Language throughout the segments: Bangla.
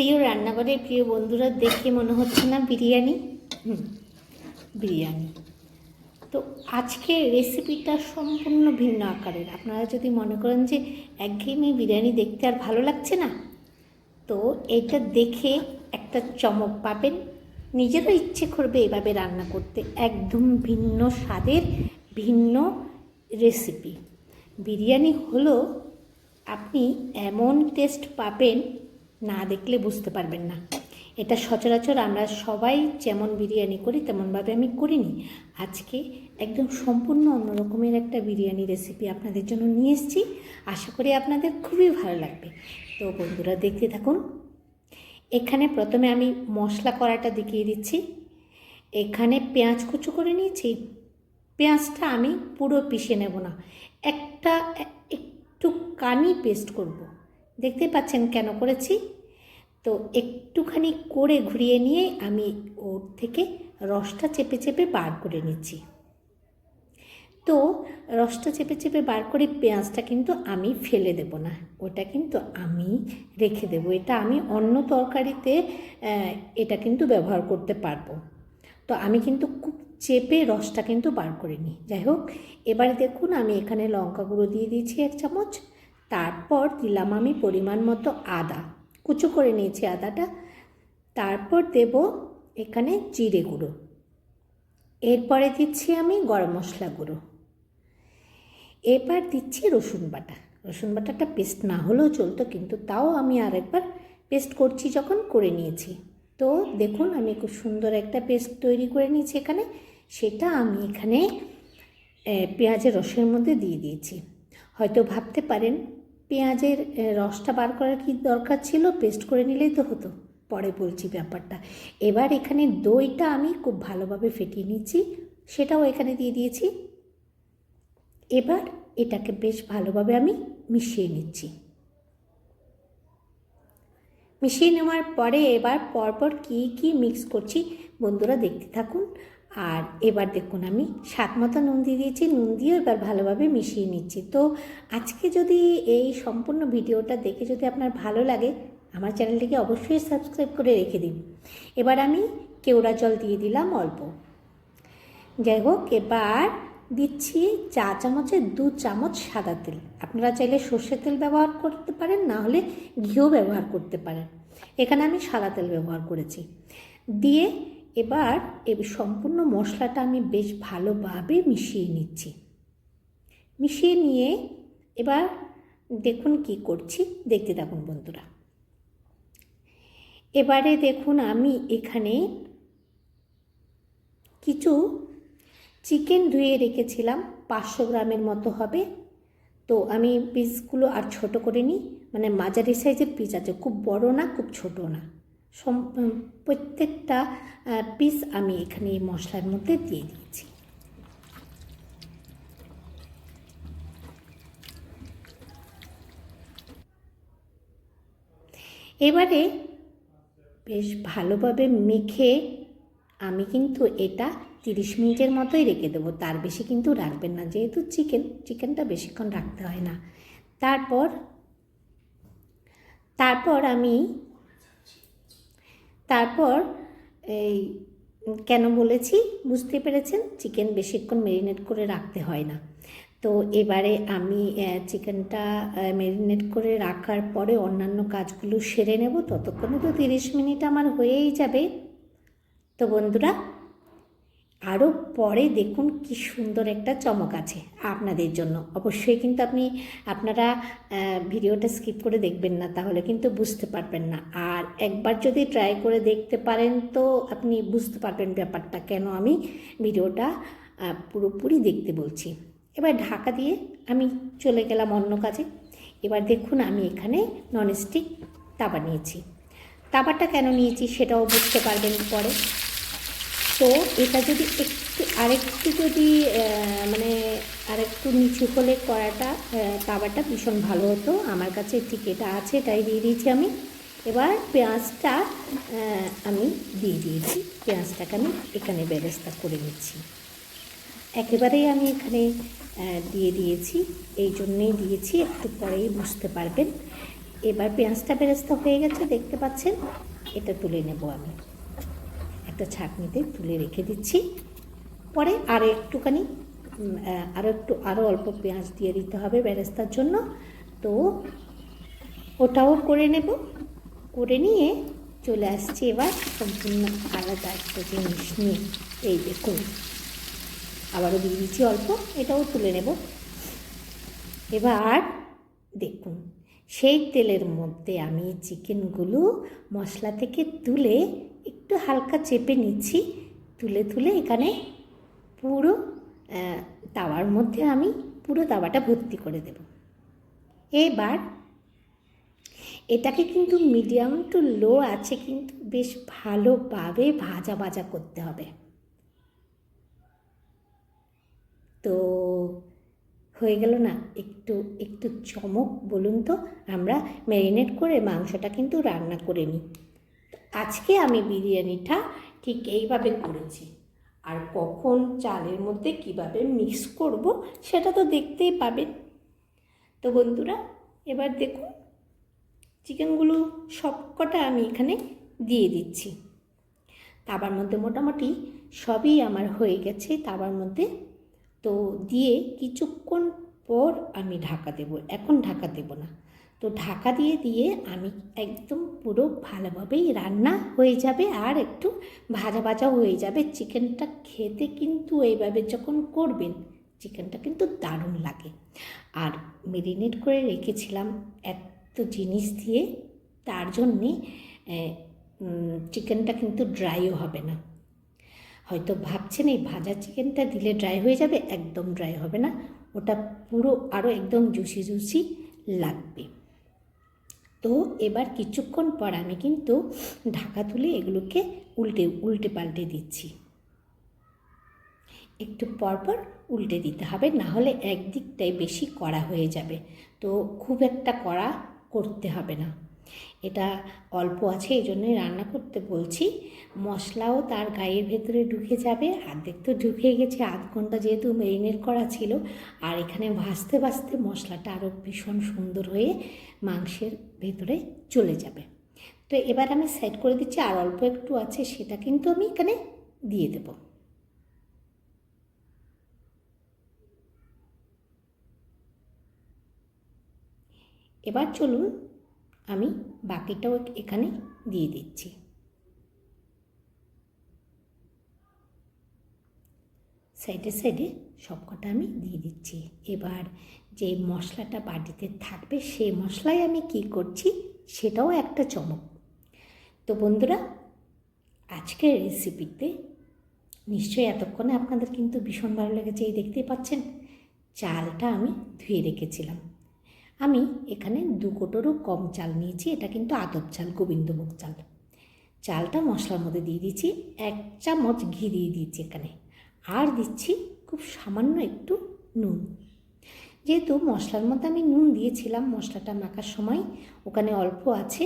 প্রিয় রান্নাঘরের প্রিয় বন্ধুরা দেখে মনে হচ্ছে না বিরিয়ানি? বিরিয়ানি। তো আজকের রেসিপিটা সম্পূর্ণ ভিন্ন আকারের। আপনারা যদি মনে করেন যে একঘেয়েমি বিরিয়ানি দেখতে আর ভালো লাগছে না তো এটা দেখে একটা চমক পাবেন। নিজেরও ইচ্ছে করবে এভাবে রান্না করতে। একদম ভিন্ন স্বাদের ভিন্ন রেসিপি বিরিয়ানি হলো আপনি এমন টেস্ট পাবেন না দেখলে বুঝতে পারবেন না। এটা সচরাচর আমরা সবাই যেমন বিরিয়ানি করি, তেমনভাবে আমি করিনি। আজকে একদম সম্পূর্ণ অন্য রকমের একটা বিরিয়ানি রেসিপি আপনাদের জন্য নিয়ে এসেছি। আশা করি আপনাদের খুবই ভালো লাগবে। তো বন্ধুরা, দেখতে থাকুন। এখানে প্রথমে আমি মশলা করাটা দেখিয়ে দিচ্ছি। এখানে পেঁয়াজ কুচু করে নিয়েছি। পেঁয়াজটা আমি পুরো পিষে নেব না। একটা একটু কানি পেস্ট করব। দেখতে পাচ্ছেন কেন করেছি? তো একটুখানি করে ঘুরিয়ে নিয়ে আমি ওর থেকে রসটা চেপে চেপে বার করে নিচ্ছি। তো রসটা চেপে চেপে বার করে পেঁয়াজটা কিন্তু আমি ফেলে দেব না। ওটা কিন্তু আমি রেখে দেব। এটা আমি অন্য তরকারিতে এটা কিন্তু ব্যবহার করতে পারব। তো আমি কিন্তু খুব চেপে রসটা কিন্তু বার করে নিই। যাই হোক, এবারে দেখুন আমি এখানে লঙ্কা গুঁড়ো দিয়ে দিয়েছি এক চামচ। তারপর দিলাম আমি পরিমাণ মতো আদা। কুচো করে নিয়েছি আদাটা। তারপর দেব এখানে জিরে গুঁড়ো। এরপরে দিচ্ছি আমি গরম মশলা গুঁড়ো। এবার দিচ্ছি রসুন বাটা। রসুন বাটাটা পেস্ট না হলেও চলতো, কিন্তু তাও আমি আরেকবার পেস্ট করছি যখন করে নিয়েছি। তো দেখুন, আমি খুব সুন্দর একটা পেস্ট তৈরি করে নিয়েছি এখানে। সেটা আমি এখানে পেঁয়াজের রসের মধ্যে দিয়ে দিয়েছি। হয়তো ভাবতে পারেন পেঁয়াজের রসটা বার করার কি দরকার ছিল? পেস্ট করে নিলেই তো হতো। পরে বলছি ব্যাপারটা। এবার এখানে দইটা আমি খুব ভালোভাবে ফেটিয়ে নিচ্ছি। সেটাও এখানে দিয়ে দিয়েছি। এবার এটাকে বেশ ভালোভাবে আমি মিশিয়ে নিচ্ছি। মিশিয়ে নেওয়ার পরে এবার পরপর কী কী মিক্স করছি, বন্ধুরা দেখতে থাকুন। আর এবার দেখুন আমি স্বাদ মতো নুন দিয়ে দিয়েছি। নুন দিয়েও এবার ভালোভাবে মিশিয়ে নিচ্ছি। তো আজকে যদি এই সম্পূর্ণ ভিডিওটা দেখে যদি আপনার ভালো লাগে, আমার চ্যানেলটিকে অবশ্যই সাবস্ক্রাইব করে রেখে দিন। এবার আমি কেওড়া জল দিয়ে দিলাম অল্প। যাই হোক, এবার দিচ্ছি চা চামচের দু চামচ সাদা তেল। আপনারা চাইলে সর্ষের তেল ব্যবহার করতে পারেন, না হলে ঘিও ব্যবহার করতে পারেন। এখানে আমি সাদা তেল ব্যবহার করেছি। দিয়ে এবার এ সম্পূর্ণ মশলাটা আমি বেশ ভালোভাবে মিশিয়ে নিচ্ছি। মিশিয়ে নিয়ে এবার দেখুন কি করছি। দেখতে থাকুন বন্ধুরা। এবারে দেখুন আমি এখানে কিছু চিকেন ধুয়ে রেখেছিলাম। পাঁচশো গ্রামের মতো হবে। তো আমি পিসগুলো আর ছোট করে নিই। মানে মাঝারি সাইজের পিস আছে। খুব বড় না, খুব ছোট না। প্রত্যেকটা পিস আমি এখানে এই মশলার মধ্যে দিয়ে দিয়েছি। এবারে বেশ ভালোভাবে মেখে আমি কিন্তু এটা তিরিশ মিনিটের মতোই রেখে দেবো। তার বেশি কিন্তু রাখবেন না, যেহেতু চিকেন, চিকেনটা বেশিক্ষণ রাখতে হয় না। তারপর তারপর আমি তারপর এই কেন বলেছি? বুঝতে পেরেছেন? চিকেন বেশিক্ষণ মেরিনেট করে রাখতে হয় না। তো এবারে আমি চিকেনটা মেরিনেট করে রাখার পরে অন্যান্য কাজগুলো সেরে নেব। ততক্ষণে তো তিরিশ মিনিট আমার হয়েই যাবে। তো বন্ধুরা আরও পরে দেখুন কি সুন্দর একটা চমক আছে আপনাদের জন্য। অবশ্যই কিন্তু আপনি, আপনারা ভিডিওটা স্কিপ করে দেখবেন না, তাহলে কিন্তু বুঝতে পারবেন না। আর একবার যদি ট্রাই করে দেখতে পারেন তো আপনি বুঝতে পারবেন ব্যাপারটা, কেন আমি ভিডিওটা পুরোপুরি দেখতে বলছি। এবার ঢাকা দিয়ে আমি চলে গেলাম অন্য কাজে। এবার দেখুন আমি এখানে ননস্টিক তাবা নিয়েছি। তাবাটা কেন নিয়েছি সেটাও বুঝতে পারবেন পরে। তো এটা যদি একটু, আরেকটু যদি মানে আরেকটু নিচু হলে কড়াটা তাওয়াটা ভীষণ ভালো হতো। আমার কাছে ঠিক এটা আছে, এটাই দিয়ে দিয়েছি আমি। এবার পেঁয়াজটা আমি দিয়ে দিয়েছি। পেঁয়াজটাকে আমি এখানে ব্যবস্থা করে নিচ্ছি। একেবারেই আমি এখানে দিয়ে দিয়েছি। এই জন্যেই দিয়েছি, একটু পরেই বুঝতে পারবেন। এবার পেঁয়াজটা বেরেস্তা হয়ে গেছে, দেখতে পাচ্ছেন? এটা তুলে নেব আমি। একটা ছাঁকনিতে তুলে রেখে দিচ্ছি। পরে আর একটুখানি আরও একটু আরও অল্প পেঁয়াজ দিয়ে দিতে হবে ব্যারেস্তার জন্য। তো ওটাও করে নেব। করে নিয়ে চলে আসছি এবার সম্পূর্ণ আলাদা একটা জিনিস নিয়ে। এই দেখুন, আবারও দিয়ে দিচ্ছি অল্প, এটাও তুলে নেব। এবার দেখুন, সেই তেলের মধ্যে আমি চিকেনগুলো মশলা থেকে তুলে একটু হালকা চেপে নিচ্ছি, তুলে তুলে এখানে পুরো তাওয়ার মধ্যে আমি পুরো তাওয়াটা ভর্তি করে দেব। এবার এটাকে কিন্তু মিডিয়াম টু লো আছে কিন্তু বেশ ভালোভাবে ভাজা ভাজা করতে হবে। তো হয়ে গেল না, একটু একটু চমক বলুন তো, আমরা ম্যারিনেট করে মাংসটা কিন্তু রান্না করে নিই। আজকে আমি বিরিয়ানিটা ঠিক এইভাবে করেছি। আর কখন চালের মধ্যে কীভাবে মিক্স করব সেটা তো দেখতেই পাবেন। তো বন্ধুরা, এবার দেখুন, চিকেনগুলো সবকটা আমি এখানে দিয়ে দিচ্ছি। তাবার মধ্যে মোটামুটি সবই আমার হয়ে গেছে তাবার মধ্যে। তো দিয়ে কিছুক্ষণ পর আমি ঢাকা দেব, এখন ঢাকা দেব না। তো ঢাকা দিয়ে দিয়ে আমি একদম পুরো ভালোভাবেই রান্না হয়ে যাবে আর একটু ভাজা ভাজা হয়ে যাবে। চিকেনটা খেতে কিন্তু এইভাবে যখন করবেন, চিকেনটা কিন্তু দারুণ লাগে। আর মেরিনেট করে রেখেছিলাম এত জিনিস দিয়ে, তার জন্যে চিকেনটা কিন্তু ড্রাইও হবে না। হয়তো ভাবছেন এই ভাজা চিকেনটা দিলে ড্রাই হয়ে যাবে, একদম ড্রাই হবে না। ওটা পুরো আরও একদম জুসি জুসি লাগবে। তো এবার কিছুক্ষণ পর আমি কিন্তু ঢাকা তুলে এগুলোকে উল্টে উল্টে পাল্টে দিচ্ছি। একটু পরপর উল্টে দিতে হবে, না হলে একদিকটাই বেশি কড়া হয়ে যাবে। তো খুব একটা কড়া করতে হবে না। এটা অল্প আছে এই জন্যই রান্না করতে বলছি। মশলাও তার গায়ের ভেতরে ঢুকে যাবে। অর্ধেক তো ঢুকে গেছে, আধ ঘণ্টা যেহেতু মেরিনেট করা ছিল। আর এখানে ভাজতে ভাজতে মশলাটা আরও ভীষণ সুন্দর হয়ে মাংসের ভেতরে চলে যাবে। তো এবার আমি সেট করে দিচ্ছি, আর অল্প একটু আছে, সেটা কিন্তু আমি এখানে দিয়ে দেবো। এবার চলুন আমি বাকিটাও এখানে দিয়ে দিচ্ছি। সাইডে সাইডে সবকটা আমি দিয়ে দিচ্ছি। এবার যে মশলাটা বাটিতে থাকবে, সে মশলাই আমি কি করছি সেটাও একটা চমক। তো বন্ধুরা, আজকের রেসিপিতে নিশ্চয়ই এতক্ষণে আপনাদের কিন্তু ভীষণ ভালো লেগেছে, এই দেখতেই পাচ্ছেন? চালটা আমি ধুয়ে রেখেছিলাম। আমি এখানে দু কোটোরও কম চাল নিয়েছি, এটা কিন্তু আতপ চাল, গোবিন্দভোগ চাল। চালটা মশলার মধ্যে দিয়ে দিচ্ছি এক চামচ ঘি দিয়ে দিচ্ছি এখানে। আর দিচ্ছি খুব সামান্য একটু নুন। যেহেতু মশলার মধ্যে আমি নুন দিয়েছিলাম, মশলাটা মাখার সময় ওখানে অল্প আছে,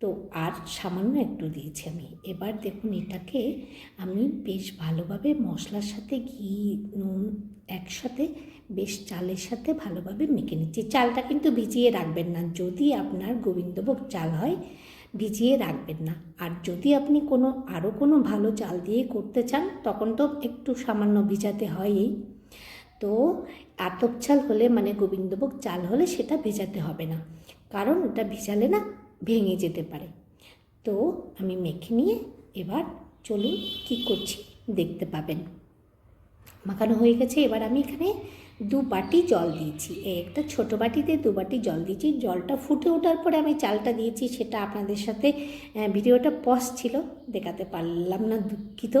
তো আর সামান্য একটু দিয়েছি আমি। এবার দেখুন এটাকে আমি বেশ ভালোভাবে মশলার সাথে ঘি, নুন একসাথে বেশ চালের সাথে ভালোভাবে মেখে নিচ্ছি। চালটা কিন্তু ভিজিয়ে রাখবেন না। যদি আপনার গোবিন্দভোগ চাল হয়, ভিজিয়ে রাখবেন না। আর যদি আপনি কোনো আরও কোনো ভালো চাল দিয়ে করতে চান, তখন তো একটু সামান্য ভিজাতে হয়ই তো আতপ চাল হলে মানে গোবিন্দভোগ চাল হলে সেটা ভেজাতে হবে না। কারণ ওটা ভেজালে না ভেঙে যেতে পারে। তো আমি মেখে নিয়ে এবার চলুন কী করছি দেখতে পাবেন। মাখানো হয়ে গেছে। এবার আমি এখানে দু বাটি জল দিয়েছি। একটা ছোটো বাটিতে দু বাটি জল দিয়েছি। জলটা ফুটে ওঠার পরে আমি চালটা দিয়েছি। সেটা আপনাদের সাথে ভিডিওটা পজ ছিল, দেখাতে পারলাম না দুঃখিত।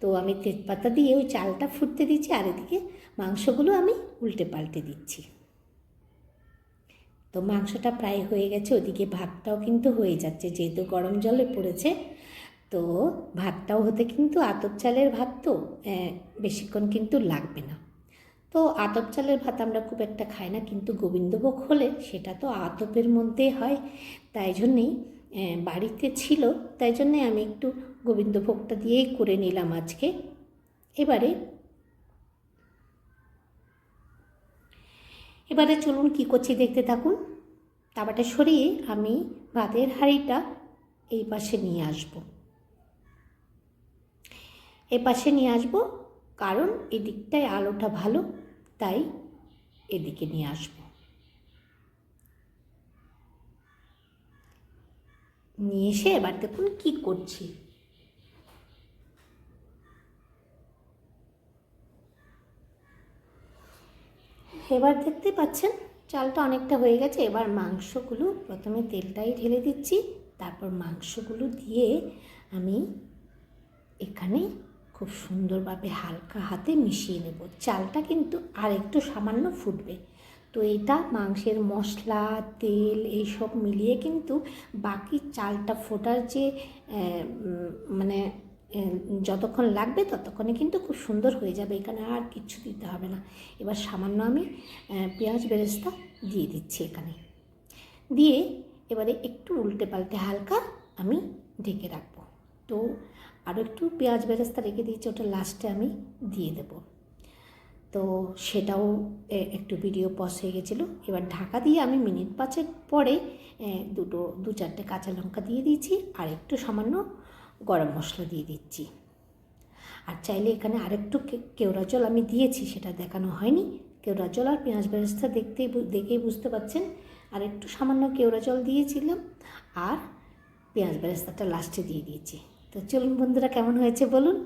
তো আমি তেজপাতা দিয়ে ওই চালটা ফুটতে দিচ্ছি আর এদিকে মাংসগুলো আমি উল্টে পাল্টে দিচ্ছি। তো মাংসটা প্রায় হয়ে গেছে। ওদিকে ভাতটাও কিন্তু হয়ে যাচ্ছে। যেহেতু গরম জলে পড়েছে তো ভাতটাও হতে কিন্তু আতপ চালের ভাত তো বেশিক্ষণ কিন্তু লাগবে না। তো আতপ চালের ভাত আমরা খুব একটা খাই না, কিন্তু গোবিন্দভোগ হলে সেটা তো আতপের মধ্যে হয়। তাই জন্যেই বাড়িতে ছিল, তাই জন্যে আমি একটু গোবিন্দভোগটা দিয়েই করে নিলাম আজকে। এবারে এবারে চলুন কী করছি দেখতে থাকুন। তাওয়াটা সরিয়ে আমি ভাতের হাঁড়িটা এই পাশে নিয়ে আসব। এ পাশে নিয়ে আসব, কারণ এদিকটায় আলোটা ভালো, তাই এদিকে নিয়ে আসব। নিয়ে এসে এবার দেখুন কি করছি। এবার দেখতে পাচ্ছেন, চালটা অনেকটা হয়ে গেছে, এবার মাংসগুলো প্রথমে তেলটাই ঢেলে দিচ্ছি, তারপর মাংসগুলো দিয়ে আমি এখানে খুব সুন্দরভাবে হালকা হাতে মিশিয়ে নেব। চালটা কিন্তু আর একটু সামান্য ফুটবে। তো এটা মাংসের মশলা, তেল এইসব মিলিয়ে কিন্তু বাকি চালটা ফোটার যে মানে যতক্ষণ লাগবে ততক্ষণে কিন্তু খুব সুন্দর হয়ে যাবে। এখানে আর কিচ্ছু দিতে হবে না। এবার সামান্য আমি পেঁয়াজ বেরেস্তা দিয়ে দিচ্ছি এখানে। দিয়ে এবারে একটু উল্টে পাল্টে হালকা আমি ঢেকে রাখব। তো আরও একটু পেঁয়াজ বেরেস্তা রেখে দিয়েছি, ওটা লাস্টে আমি দিয়ে দেবো। তো সেটাও একটু ভিডিও পজ হয়ে গেছিল। এবার ঢাকা দিয়ে আমি মিনিট পাঁচেক পরে দুটো, দু চারটে কাঁচা লঙ্কা দিয়ে দিয়েছি, আর একটু সামান্য গরম মশলা দিয়ে দিচ্ছি। আর চাইলে এখানে আরেকটু কেওড়া জল আমি দিয়েছি, সেটা দেখানো হয়নি। কেওড়া জল আর পেঁয়াজ বেরেস্তা দেখতেই দেখেই বুঝতে পারছেন আর একটু সামান্য কেওড়া জল দিয়েছিলাম, আর পেঁয়াজ বেরেস্তাটা লাস্টে দিয়ে দিয়েছি। তো চলুন বন্ধুরা কেমন হয়েছে বলুন?